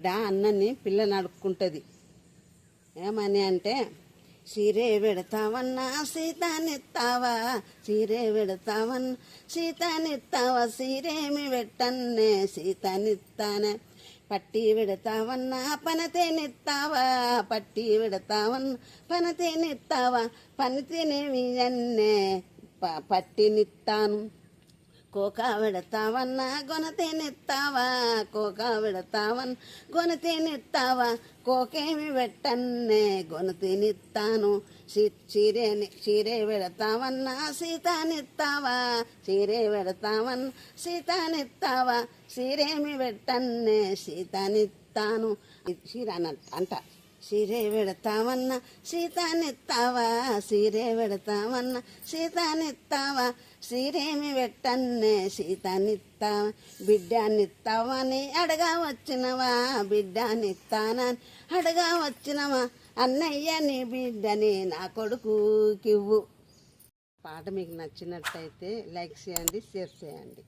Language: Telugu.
దా అన్నని పిల్ల నడుక్కుంటుంది ఏమని అంటే సీరే పెడతావన్నా సీతానిస్తావా సీరే పెడతావన్నా సీతానిస్తావా సీరేమి పెట్టన్నే సీతనిస్తానే పట్టి పెడతావన్నా పనతేనిస్తావా పట్టి పెడతావన్నా పనతేనిస్తావా పనితేనేమి అన్నే ప- పట్టినిస్తాను కోకా పెడతావన్నా గొనతేనెత్తావా కోకా పెడతావన్ గొనతేనెత్తావా కోకేమి పెట్టన్నే గొనతేనిస్తాను చీరే చీరే పెడతావన్నా సీతానిస్తావా చీరే పెడతావన్ సీతానిస్తావా చీరేమి పెట్టన్నే సీతానిస్తాను చీర అన్న- అంట. సీరే పెడతామన్నా సీతానెత్తావా? సీరే పెడతామన్నా సీతానెత్తావా? సీరేమి పెట్టన్నే సీతానిత్తావా? బిడ్డానిత్తావని అడగా వచ్చినవా బిడ్డానిస్తానని అడగా వచ్చినవా అన్నయ్య నీ బిడ్డని నా కొడుకుకివ్వు. పాట మీకు నచ్చినట్టయితే లైక్ చేయండి షేర్ చేయండి.